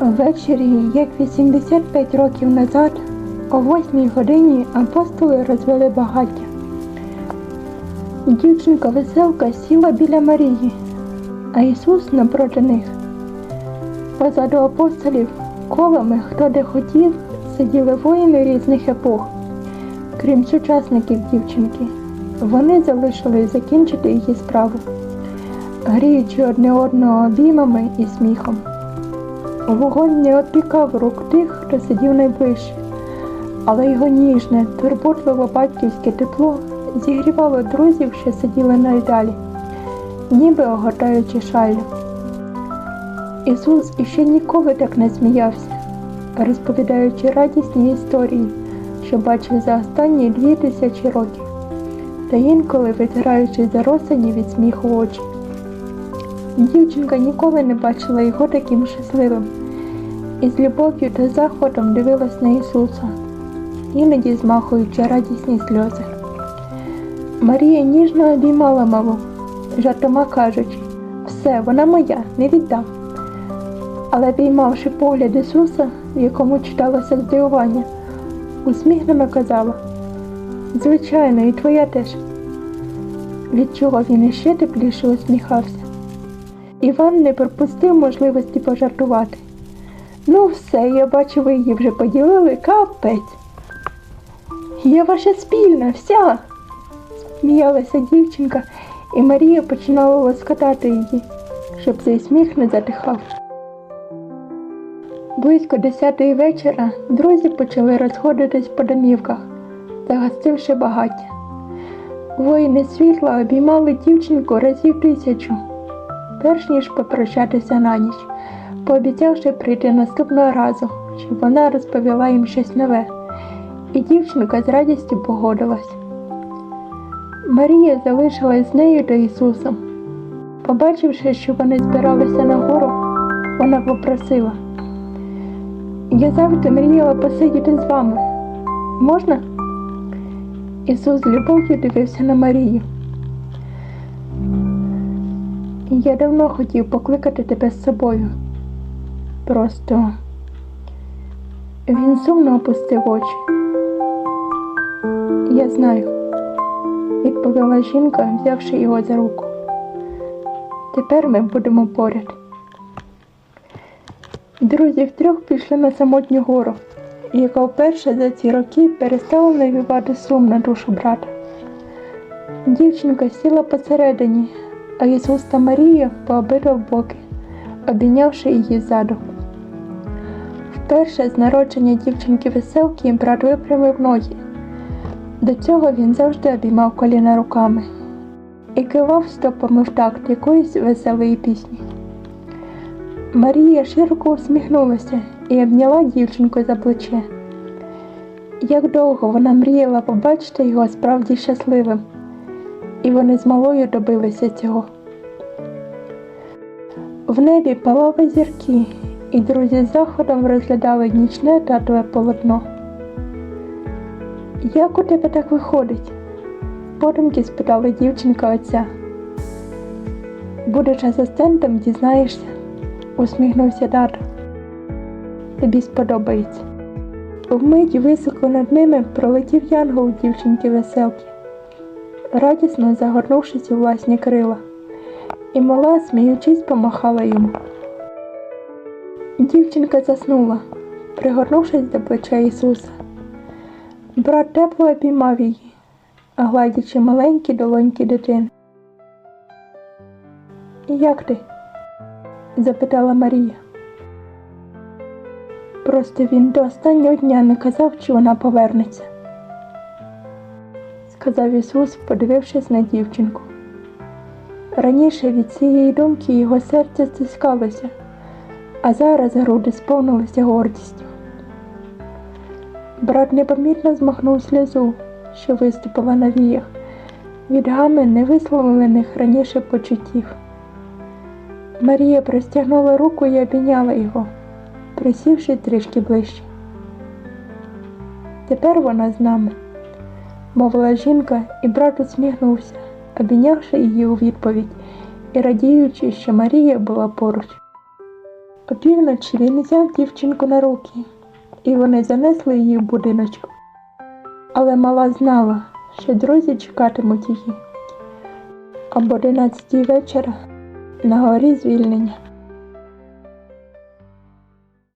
Ввечері, як 85 років назад, о 8 годині апостоли розвели багаття. Дівчинка веселка сіла біля Марії, а Ісус напроти них. Позаду апостолів колами, хто де хотів, сиділи воїни різних епох, крім сучасників дівчинки. Вони залишили закінчити її справу, гріючи одне одного обіймами і сміхом. Вогонь не опікав рук тих, хто сидів найближче, але його ніжне, турботливо батьківське тепло зігрівало друзів, що сиділи найдалі, ніби огортаючи шалю. Ісус іще ніколи так не сміявся, розповідаючи радісні історії, що бачив за останні дві тисячі років, та інколи витираючи заросані від сміху очі. Дівчинка ніколи не бачила його таким щасливим, і з любов'ю та захватом дивилась на Ісуса, іноді змахуючи радісні сльози. Марія ніжно обіймала малу, жартома кажучи, все, вона моя, не віддам. Але піймавши погляд Ісуса, в якому читалося здивування, усміхнено казала, звичайно, і твоя теж. Від чого він іще тепліше усміхався. Іван не пропустив можливості пожартувати. Ну, все, я бачу, ви її вже поділили, капець. Я ваша спільна, вся. Сміялася дівчинка, і Марія починала лоскотати її, щоб цей сміх не затихав. Близько десятої вечора друзі почали розходитись по домівках, загостивши багаття. Воїни світла обіймали дівчинку разів тисячу, перш ніж попрощатися на ніч, пообіцявши прийти наступного разу, щоб вона розповіла їм щось нове, і дівчинка з радістю погодилась. Марія залишилась з нею та Ісусом. Побачивши, що вони збиралися на гору, вона попросила. Я завжди мріяла посидіти з вами. Можна? Ісус з любов'ю дивився на Марію. Я давно хотів покликати тебе з собою. Просто він сумно опустив очі. Я знаю, відповіла жінка, взявши його за руку. Тепер ми будемо поряд. Друзі втрьох пішли на самотню гору, яка вперше за ці роки перестала навівати сум на душу брата. Дівчинка сіла посередині, а Ісус та Марія по обидва боки, обійнявши її ззаду. Вперше з народження дівчинки веселки брат випрямив ноги. До цього він завжди обіймав коліна руками і кивав стопами в такт якоїсь веселої пісні. Марія широко усміхнулася і обняла дівчинку за плече. Як довго вона мріяла побачити його справді щасливим, і вони з малою добилися цього. В небі палали зірки, і друзі з заходом розглядали нічне татове полотно. Як у тебе так виходить? Подумки спитала дівчинка отця. Будеш асистентом, дізнаєшся усміхнувся тато. Тобі сподобається. Вмить високо над ними пролетів янгол дівчинки веселки, радісно загорнувшись у власні крила, і мала, сміючись, помахала йому. Дівчинка заснула, пригорнувшись до плеча Ісуса. Брат тепло обіймав її, гладячи маленькі долоньки дитини. Як ти? запитала Марія. Просто він до останнього дня не казав, чи вона повернеться, сказав Ісус, подивившись на дівчинку. Раніше від цієї думки його серце стискалося, а зараз груди сповнилися гордістю. Брат непомітно змахнув сльозу, що виступила на віях, від гами невисловлених раніше почуттів. Марія простягнула руку і обійняла його, присівши трішки ближче. Тепер вона з нами, мовила жінка, і брат усміхнувся, обійнявши її у відповідь і радіючи, що Марія була поруч. Опівночі він взяв дівчинку на руки, і вони занесли її в будиночок. Але мала знала, що друзі чекатимуть її. Об одинадцятій вечора на горі звільнення